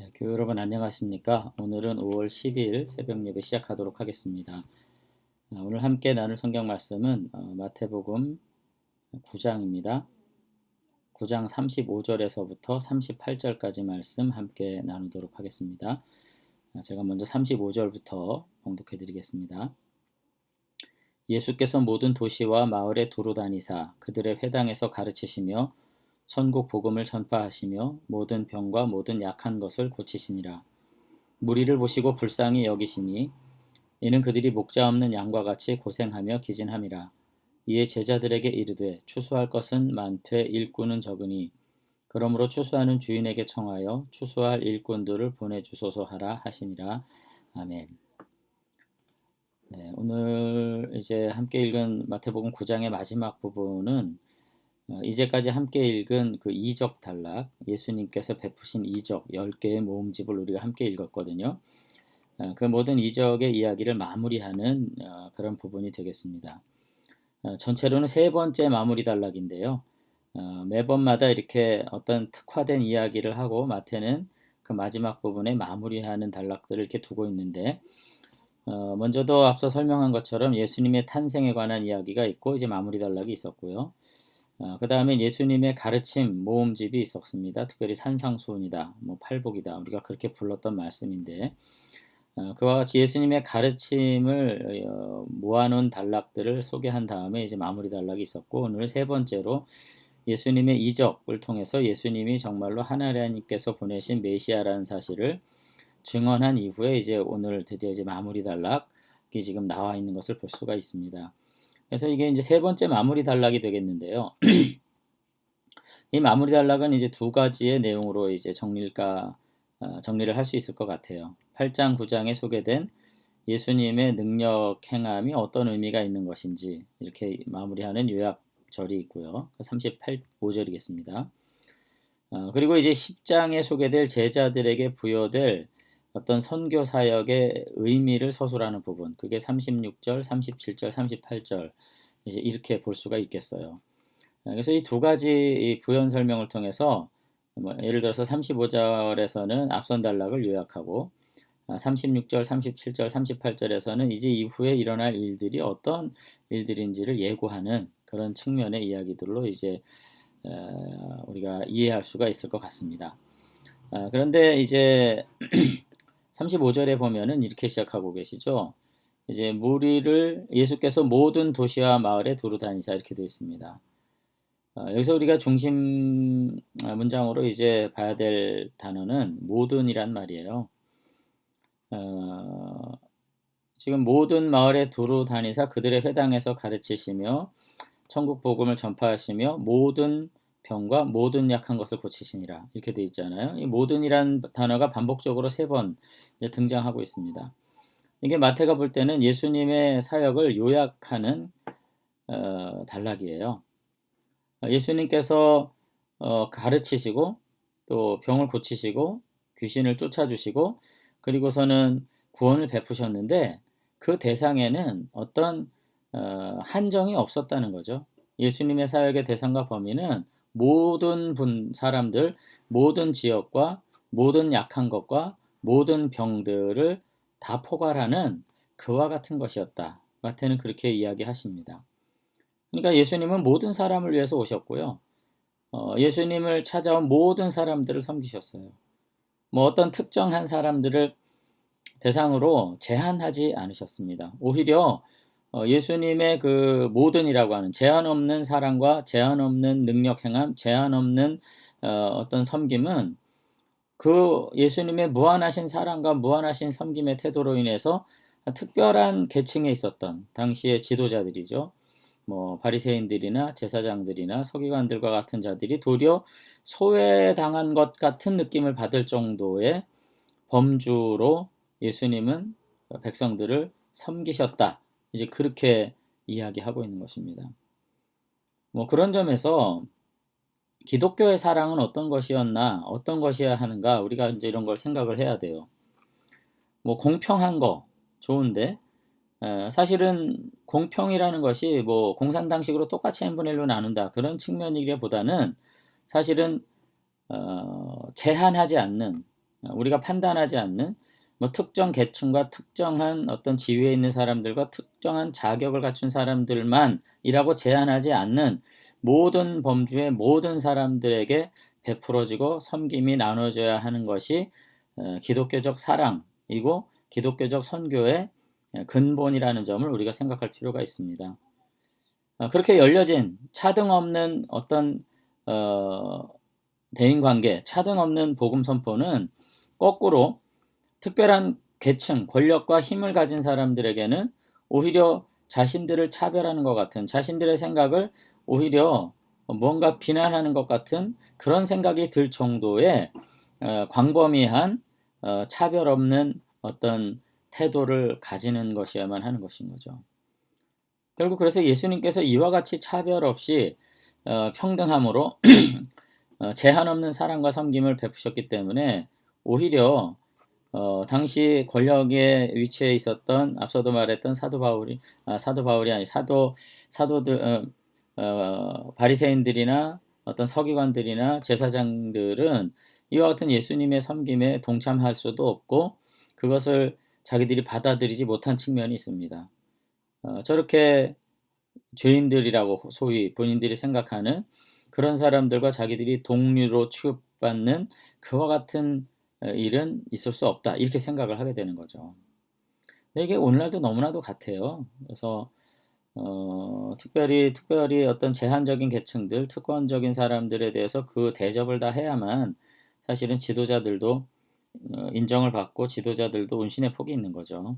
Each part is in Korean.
네, 교회 여러분 안녕하십니까? 오늘은 5월 10일 새벽 예배 시작하도록 하겠습니다. 아, 오늘 함께 나눌 성경 말씀은 어, 마태복음 9장입니다. 9장 35절에서부터 38절까지 말씀 함께 나누도록 하겠습니다. 아, 제가 먼저 35절부터 봉독해 드리겠습니다. 예수께서 모든 도시와 마을에 두루 다니사 그들의 회당에서 가르치시며 선국 복음을 전파하시며 모든 병과 모든 약한 것을 고치시니라. 무리를 보시고 불쌍히 여기시니 이는 그들이 목자 없는 양과 같이 고생하며 기진함이라. 이에 제자들에게 이르되 추수할 것은 많되 일꾼은 적으니 그러므로 추수하는 주인에게 청하여 추수할 일꾼들을 보내주소서 하라 하시니라. 아멘. 네, 오늘 이제 함께 읽은 마태복음 9장의 마지막 부분은 어, 이제까지 함께 읽은 그 이적 단락, 예수님께서 베푸신 이적 10개의 모음집을 우리가 함께 읽었거든요. 어, 그 모든 이적의 이야기를 마무리하는 어, 그런 부분이 되겠습니다. 전체로는 세 번째 마무리 단락인데요. 매번마다 이렇게 어떤 특화된 이야기를 하고 마태는 그 마지막 부분에 마무리하는 단락들을 이렇게 두고 있는데 먼저도 앞서 설명한 것처럼 예수님의 탄생에 관한 이야기가 있고 이제 마무리 단락이 있었고요. 어, 그 다음에 예수님의 가르침 모음집이 있었습니다. 특별히 산상수훈이다, 뭐 팔복이다, 우리가 그렇게 불렀던 말씀인데 어, 그와 같이 예수님의 가르침을 어, 모아놓은 단락들을 소개한 다음에 이제 마무리 단락이 있었고 오늘 세 번째로 예수님의 이적을 통해서 예수님이 정말로 하나님께서 보내신 메시아라는 사실을 증언한 이후에 이제 오늘 드디어 이제 마무리 단락이 지금 나와 있는 것을 볼 수가 있습니다. 그래서 이게 이제 세 번째 마무리 단락이 되겠는데요. 이 마무리 단락은 이제 두 가지의 내용으로 이제 정리가 어, 정리를 할 수 있을 것 같아요. 8장 9장에 소개된 예수님의 능력 행함이 어떤 의미가 있는 것인지 이렇게 마무리하는 요약절이 있고요. 38, 5절이겠습니다. 어, 그리고 이제 10장에 소개될 제자들에게 부여될 어떤 선교 사역의 의미를 서술하는 부분, 그게 36절, 37절, 38절 이제 이렇게 볼 수가 있겠어요. 아, 그래서 이 두 가지 부연 설명을 통해서 뭐 예를 들어서 35절에서는 앞선 단락을 요약하고 36절, 37절, 38절에서는 이제 이후에 일어날 일들이 어떤 일들인지를 예고하는 그런 측면의 이야기들로 이제 어, 우리가 이해할 수가 있을 것 같습니다. 아, 그런데 이제 35절에 보면은 이렇게 시작하고 계시죠. 이제 무리를 예수께서 모든 도시와 마을에 두루 다니사 이렇게 되어 있습니다. 어, 여기서 우리가 중심 아, 문장으로 이제 봐야 될 단어는 모든이란 말이에요. 어, 지금 모든 마을에 두루 다니사 그들의 회당에서 가르치시며 천국 복음을 전파하시며 모든 병과 모든 약한 것을 고치시니라 이렇게 되어 있잖아요. 이 모든이란 단어가 반복적으로 세 번 등장하고 있습니다. 이게 마태가 볼 때는 예수님의 사역을 요약하는 어, 단락이에요. 예수님께서 어, 가르치시고 또 병을 고치시고 귀신을 쫓아주시고 그리고서는 구원을 베푸셨는데 그 대상에는 어떤 어, 한정이 없었다는 거죠. 예수님의 사역의 대상과 범위는 모든 분 사람들 모든 지역과 모든 약한 것과 모든 병들을 다 포괄하는 그와 같은 것이었다. 마태는 그렇게 이야기하십니다. 그러니까 예수님은 모든 사람을 위해서 오셨고요. 어, 예수님을 찾아온 모든 사람들을 섬기셨어요. 뭐 어떤 특정한 사람들을 대상으로 제한하지 않으셨습니다. 오히려 어, 예수님의 그 모든이라고 하는 제한 없는 사랑과 제한 없는 능력 행함, 제한 없는 어, 떤 섬김은 그 예수님의 무한하신 사랑과 무한하신 섬김의 태도로 인해서 특별한 계층에 있었던 당시의 지도자들이죠. 뭐 바리새인들이나 제사장들이나 서기관들과 같은 자들이 도리어 소외당한 것 같은 느낌을 받을 정도의 범주로 예수님은 백성들을 섬기셨다. 이제 그렇게 이야기하고 있는 것입니다. 뭐 그런 점에서 기독교의 사랑은 어떤 것이었나, 어떤 것이어야 하는가, 우리가 이제 이런 걸 생각을 해야 돼요. 뭐 공평한 거 좋은데, 사실은 공평이라는 것이 뭐 공산당식으로 똑같이 n분의 1로 나눈다 그런 측면이기보다는 사실은 어, 제한하지 않는 우리가 판단하지 않는 뭐 특정 계층과 특정한 어떤 지위에 있는 사람들과 특정한 자격을 갖춘 사람들만이라고 제한하지 않는 모든 범주의 모든 사람들에게 베풀어지고 섬김이 나눠져야 하는 것이 어, 기독교적 사랑이고 기독교적 선교의 근본이라는 점을 우리가 생각할 필요가 있습니다. 어, 그렇게 열려진 차등 없는 어떤 어, 대인 관계, 차등 없는 복음 선포는 거꾸로 특별한 계층, 권력과 힘을 가진 사람들에게는 오히려 자신들을 차별하는 것 같은 자신들의 생각을 오히려 뭔가 비난하는 것 같은 그런 생각이 들 정도의 어, 광범위한 어, 차별 없는 어떤 태도를 가지는 것이야만 하는 것인 거죠. 결국 그래서 예수님께서 이와 같이 차별 없이 어, 평등함으로 어, 제한 없는 사랑과 섬김을 베푸셨기 때문에 오히려 어, 당시 권력의 위치에 있었던 앞서도 말했던 사도 바울이 아, 사도 바울이 아니 사도 사도들 어, 어, 바리새인들이나 어떤 서기관들이나 제사장들은 이와 같은 예수님의 섬김에 동참할 수도 없고 그것을 자기들이 받아들이지 못한 측면이 있습니다. 어, 저렇게 죄인들이라고 소위 본인들이 생각하는 그런 사람들과 자기들이 동료로 취급받는 그와 같은 어, 일은 있을 수 없다. 이렇게 생각을 하게 되는 거죠. 근데 이게 오늘날도 너무나도 같아요. 그래서 어, 특별히 특별히 어떤 제한적인 계층들, 특권적인 사람들에 대해서 그 대접을 다 해야만 사실은 지도자들도 어, 인정을 받고 지도자들도 운신의 폭이 있는 거죠.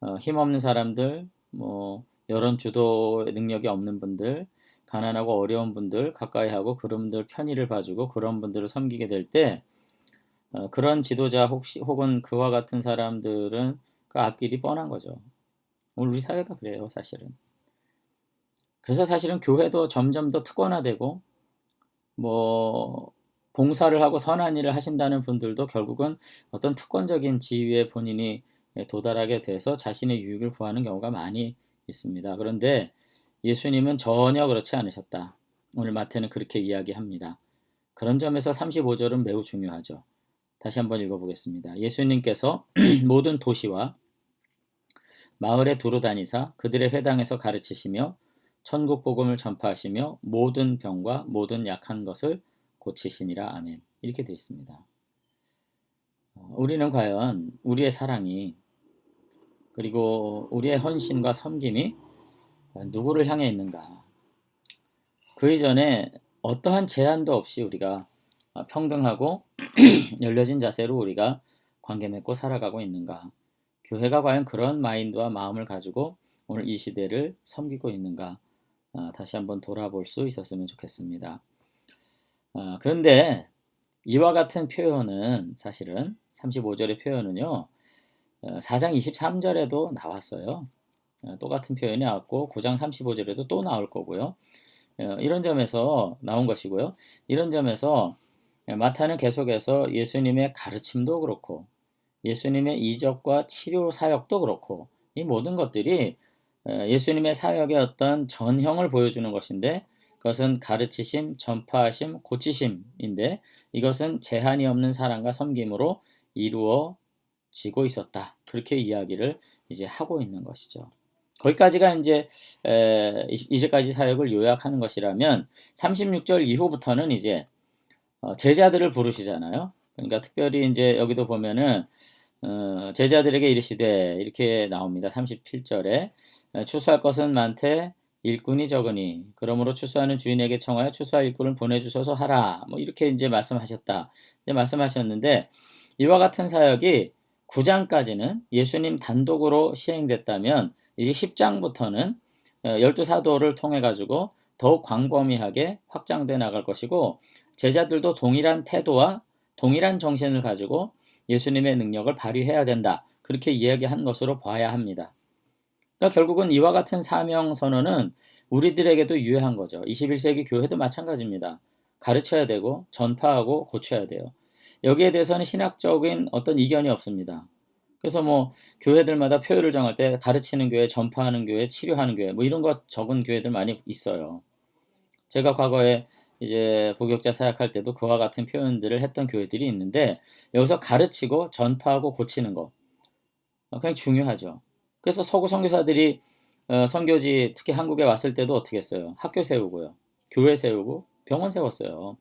어, 힘없는 사람들, 뭐 여론 주도 능력이 없는 분들, 가난하고 어려운 분들 가까이 하고 그런 분들 편의를 봐주고 그런 분들을 섬기게 될 때 어, 그런 지도자 혹시 혹은 그와 같은 사람들은 그 앞길이 뻔한 거죠. 오늘 우리 사회가 그래요, 사실은. 그래서 사실은 교회도 점점 더 특권화되고 뭐 봉사를 하고 선한 일을 하신다는 분들도 결국은 어떤 특권적인 지위에 본인이 도달하게 돼서 자신의 유익을 구하는 경우가 많이 있습니다. 그런데 예수님은 전혀 그렇지 않으셨다. 오늘 마태는 그렇게 이야기합니다. 그런 점에서 35절은 매우 중요하죠. 다시 한번 읽어보겠습니다. 예수님께서 모든 도시와 마을에 두루 다니사 그들의 회당에서 가르치시며 천국 복음을 전파하시며 모든 병과 모든 약한 것을 고치시니라 아멘. 이렇게 되어 있습니다. 어, 우리는 과연 우리의 사랑이 그리고 우리의 헌신과 섬김이 누구를 향해 있는가? 그 이전에 어떠한 제한도 없이 우리가 평등하고 열려진 자세로 우리가 관계 맺고 살아가고 있는가? 교회가 과연 그런 마인드와 마음을 가지고 오늘 이 시대를 섬기고 있는가? 아, 다시 한번 돌아볼 수 있었으면 좋겠습니다. 아, 그런데 이와 같은 표현은 사실은 35절의 표현은요. 4장 어, 23절에도 나왔어요. 어, 똑같은 표현이 나왔고 9장 35절에도 또 나올 거고요. 어, 이런 점에서 나온 것이고요. 이런 점에서 마타는 계속해서 예수님의 가르침도 그렇고 예수님의 이적과 치료 사역도 그렇고 이 모든 것들이 예수님의 사역의 어떤 전형을 보여주는 것인데 그것은 가르치심, 전파하심, 고치심인데 이것은 제한이 없는 사랑과 섬김으로 이루어지고 있었다. 그렇게 이야기를 이제 하고 있는 것이죠. 거기까지가 이제 에, 이제까지 사역을 요약하는 것이라면 36절 이후부터는 이제 어, 제자들을 부르시잖아요. 그러니까 특별히 이제 여기도 보면은 어, 제자들에게 이르시되 이렇게 나옵니다. 37절에 추수할 것은 많되 일꾼이 적으니 그러므로 추수하는 주인에게 청하여 추수할 일꾼을 보내주소서 하라. 뭐 이렇게 이제 말씀하셨다. 이제 말씀하셨는데 이와 같은 사역이 9장까지는 예수님 단독으로 시행됐다면 이제 10장부터는 어, 열두 사도를 통해 가지고 더욱 광범위하게 확장돼 나갈 것이고 제자들도 동일한 태도와 동일한 정신을 가지고 예수님의 능력을 발휘해야 된다. 그렇게 이야기한 것으로 봐야 합니다. 그러니까 결국은 이와 같은 사명 선언은 우리들에게도 유효한 거죠. 21세기 교회도 마찬가지입니다. 가르쳐야 되고 전파하고 고쳐야 돼요. 여기에 대해서는 신학적인 어떤 이견이 없습니다. 그래서 뭐 교회들마다 표율을 정할 때 가르치는 교회, 전파하는 교회, 치료하는 교회 뭐 이런 것 적은 교회들 많이 있어요. 제가 과거에 이제 복역자 사역할 때도 그와 같은 표현들을 했던 교회들이 있는데 여기서 가르치고 전파하고 고치는 거 어, 굉장히 중요하죠. 그래서 서구 선교사들이 어, 선교지 특히 한국에 왔을 때도 어떻게 했어요? 학교 세우고요. 교회 세우고 병원 세웠어요.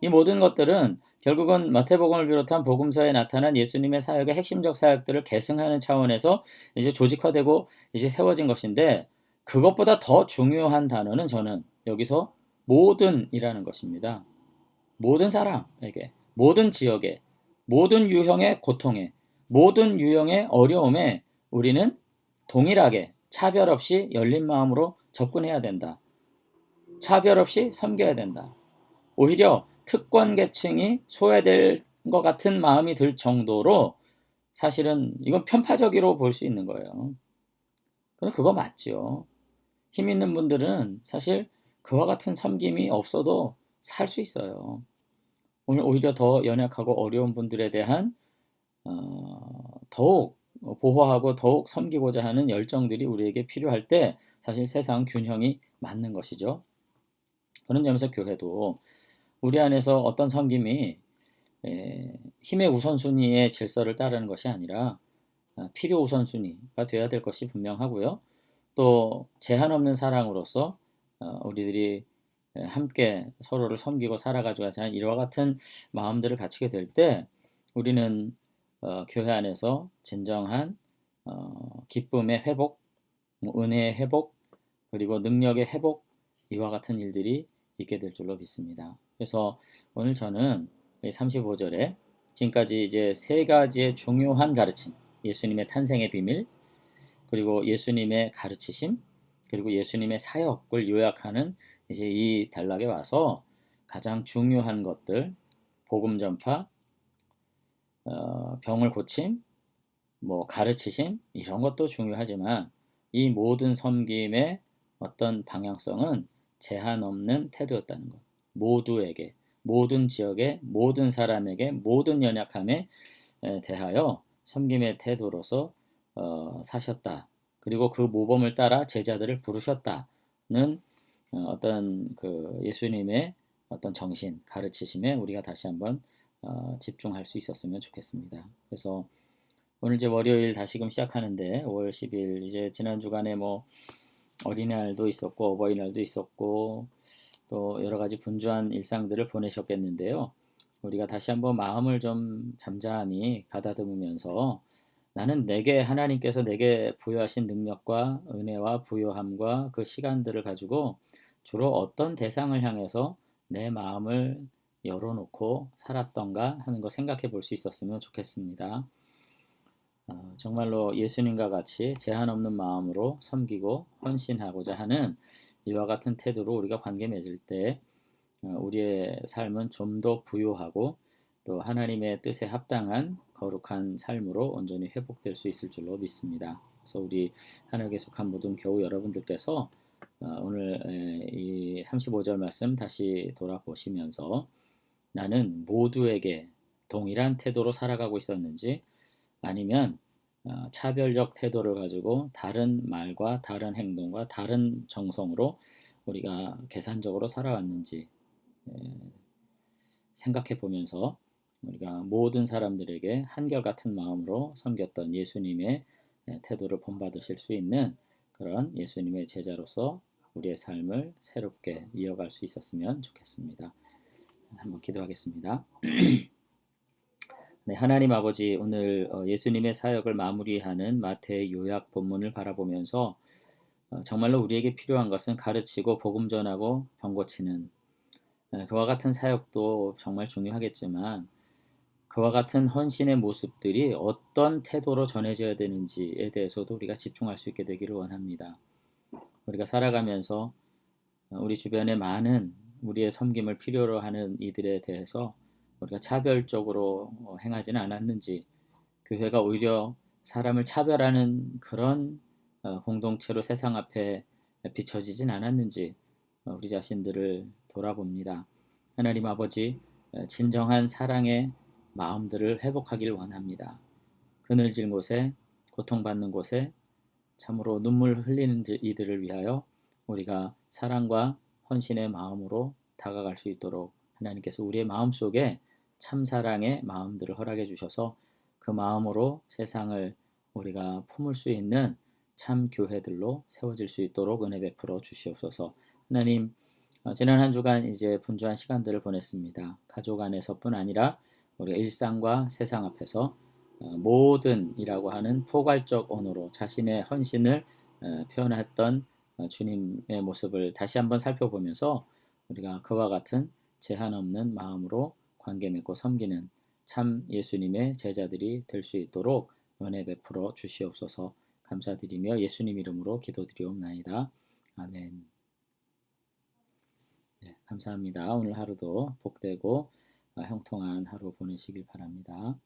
이 모든 것들은 결국은 마태복음을 비롯한 복음서에 나타난 예수님의 사역의 핵심적 사역들을 계승하는 차원에서 이제 조직화되고 이제 세워진 것인데 그것보다 더 중요한 단어는 저는 여기서 모든이라는 것입니다. 모든 사람에게, 모든 지역에, 모든 유형의 고통에, 모든 유형의 어려움에 우리는 동일하게 차별 없이 열린 마음으로 접근해야 된다. 차별 없이 섬겨야 된다. 오히려 특권 계층이 소외될 것 같은 마음이 들 정도로 사실은 이건 편파적으로 볼 수 있는 거예요. 그럼 그거 맞죠. 힘 있는 분들은 사실 그와 같은 섬김이 없어도 살 수 있어요. 오늘 오히려 더 연약하고 어려운 분들에 대한 어, 더욱 보호하고 더욱 섬기고자 하는 열정들이 우리에게 필요할 때 사실 세상 균형이 맞는 것이죠. 그런 점에서 교회도 우리 안에서 어떤 섬김이 힘의 우선순위의 질서를 따르는 것이 아니라 아, 필요 우선순위가 되어야 될 것이 분명하고요. 또 제한 없는 사랑으로서 어, 우리들이 함께 서로를 섬기고 살아가지고 하는 이와 같은 마음들을 갖추게 될 때 우리는 어, 교회 안에서 진정한 어, 기쁨의 회복, 뭐 은혜의 회복, 그리고 능력의 회복 이와 같은 일들이 있게 될 줄로 믿습니다. 그래서 오늘 저는 35절에 지금까지 이제 세 가지의 중요한 가르침, 예수님의 탄생의 비밀, 그리고 예수님의 가르치심, 그리고 예수님의 사역을 요약하는 이제 이 단락에 와서 가장 중요한 것들, 복음 전파, 어, 병을 고침, 뭐 가르치심 이런 것도 중요하지만 이 모든 섬김의 어떤 방향성은 제한 없는 태도였다는 것. 모두에게, 모든 지역의 모든 사람에게, 모든 연약함에 대하여 섬김의 태도로서 어, 사셨다. 그리고 그 모범을 따라 제자들을 부르셨다는 어, 어떤 그 예수님의 어떤 정신, 가르치심에 우리가 다시 한번 어, 집중할 수 있었으면 좋겠습니다. 그래서 오늘 이제 월요일 다시금 시작하는데 5월 10일 이제 지난 주간에 뭐 어린이날도 있었고 어버이날도 있었고 또 여러 가지 분주한 일상들을 보내셨겠는데요. 우리가 다시 한번 마음을 좀 잠잠히 가다듬으면서 나는 내게 하나님께서 내게 부여하신 능력과 은혜와 부여함과 그 시간들을 가지고 주로 어떤 대상을 향해서 내 마음을 열어놓고 살았던가 하는 거 생각해 볼 수 있었으면 좋겠습니다. 어, 정말로 예수님과 같이 제한 없는 마음으로 섬기고 헌신하고자 하는 이와 같은 태도로 우리가 관계 맺을 때 어, 우리의 삶은 좀 더 부유하고 또 하나님의 뜻에 합당한 거룩한 삶으로 온전히 회복될 수 있을 줄로 믿습니다. 그래서 우리 하나님께 속한 모든 교우 여러분들께서 어, 오늘 이 35절 말씀 다시 돌아보시면서 나는 모두에게 동일한 태도로 살아가고 있었는지 아니면 어, 차별적 태도를 가지고 다른 말과 다른 행동과 다른 정성으로 우리가 계산적으로 살아왔는지 생각해 보면서 우리가 모든 사람들에게 한결같은 마음으로 섬겼던 예수님의 태도를 본받으실 수 있는 그런 예수님의 제자로서 우리의 삶을 새롭게 이어갈 수 있었으면 좋겠습니다. 한번 기도하겠습니다. 네, 하나님 아버지 오늘 어, 예수님의 사역을 마무리하는 마태의 요약 본문을 바라보면서 어, 정말로 우리에게 필요한 것은 가르치고 복음 전하고 병 고치는 네, 그와 같은 사역도 정말 중요하겠지만 그와 같은 헌신의 모습들이 어떤 태도로 전해져야 되는지에 대해서도 우리가 집중할 수 있게 되기를 원합니다. 우리가 살아가면서 어, 우리 주변에 많은 우리의 섬김을 필요로 하는 이들에 대해서 우리가 차별적으로 어, 행하지는 않았는지 교회가 오히려 사람을 차별하는 그런 어, 공동체로 세상 앞에 비춰지진 않았는지 어, 우리 자신들을 돌아봅니다. 하나님 아버지 진정한 사랑의 마음들을 회복하길 원합니다. 그늘진 곳에 고통받는 곳에 참으로 눈물 흘리는 이들을 위하여 우리가 사랑과 헌신의 마음으로 다가갈 수 있도록 하나님께서 우리의 마음 속에 참 사랑의 마음들을 허락해 주셔서 그 마음으로 세상을 우리가 품을 수 있는 참 교회들로 세워질 수 있도록 은혜 베풀어 주시옵소서. 하나님 어, 지난 한 주간 이제 분주한 시간들을 보냈습니다. 가족 안에서뿐 아니라 우리가 일상과 세상 앞에서 어, 모든이라고 하는 포괄적 언어로 자신의 헌신을 어, 표현했던 어, 주님의 모습을 다시 한번 살펴보면서 우리가 그와 같은 제한 없는 마음으로 관계 맺고 섬기는 참 예수님의 제자들이 될 수 있도록 은혜 베풀어 주시옵소서 감사드리며 예수님 이름으로 기도드리옵나이다. 아멘. 네, 감사합니다. 오늘 하루도 복되고 형통한 하루 보내시길 바랍니다.